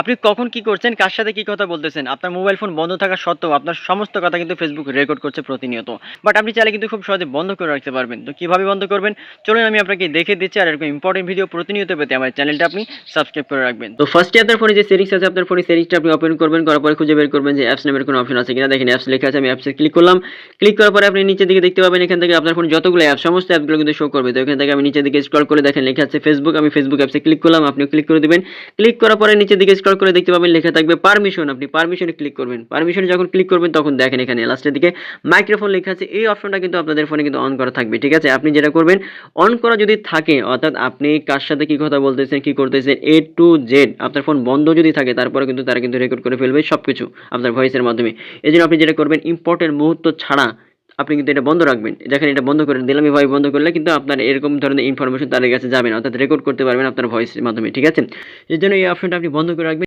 আপনি কখন কি করছেন, কার সাথে কি কথা বলতেছেন? আপনার মোবাইল ফোন বন্ধ থাকা সত্ত্বেও আপনার সমস্ত কথা কিন্তু ফেসবুক রেকর্ড করছে প্রতিনিয়ত। বাট আপনি চাইলে কিন্তু খুব সহজে বন্ধ করে রাখতে পারবেন। তো কীভাবে বন্ধ করবেন? চলুন আমি আপনাকে দেখে দিচ্ছি আর এরকম ইম্পর্টেন্ট ভিডিও প্রতিনিয়ত পেতে আমার চ্যানেলটা আপনি সাবস্ক্রাইব করে রাখবেন। তো ফার্স্টে আপনার ফোনে যে সেটিংস আছে, আপনার ফোনে সেটিংসটা আপনি ওপেন করবেন, করার পরে খুঁজে বের করবেন যে অ্যাপস নামের কোনো অপশন আছে কিনা। দেখেন অ্যাপস লেখা আছে, আমি অ্যাপসে ক্লিক করলাম। ক্লিক করার পরে আপনি নিচের দিকে দেখতে পাবেন এখান থেকে আপনার ফোন যতগুলো অ্যাপ সমস্ত অ্যাপগুলো কিন্তু শো করবে। তো এখান থেকে আমি নিচের দিকে স্ক্রল করে দেখেন লেখা আছে ফেসবুক আমি ফেসবুক অ্যাপসে ক্লিক করলাম, আপনিও ক্লিক করে দিবেন। ক্লিক করার পরে নিচের দিকে স্ক্রল করে দেখতে পাবেন, লেখা থাকবে পারমিশন আপনি। পারমিশনে ক্লিক করবেন। পারমিশনে যখন ক্লিক করবেন, তখন দেখেন এখানে লাস্টের দিকে মাইক্রোফোন লেখা আছে। এই অপশনটা কিন্তু আপনাদের ফোনে কিন্তু অন করা থাকবে, ঠিক আছে? আপনি যেটা করবেন অন করা যদি থাকে, অর্থাৎ আপনি কার সাথে কি কথা বলতেছেন, কি করতেছেন এ টু জেড আপনার ফোন বন্ধ যদি থাকে, তারপরে কিন্তু তারা কিন্তু রেকর্ড করে ফেলবে সব কিছু আপনার ভয়েসের মাধ্যমে। এই জন্য আপনি যেটা করবেন ইম্পর্টেন্ট মুহূর্ত ছাড়া আপনি কিন্তু এটা বন্ধ রাখবেন। দেখেন এটা বন্ধ করে দিলাম এভাবে বন্ধ করলে কিন্তু আপনার এরকম ধরনের ইনফরমেশন তাদের কাছে যাবে না, অর্থাৎ রেকর্ড করতে পারবেন আপনার ভয়েসের মাধ্যমে, ঠিক আছে? এর জন্য এই অপশনটা আপনি বন্ধ করে রাখবেন।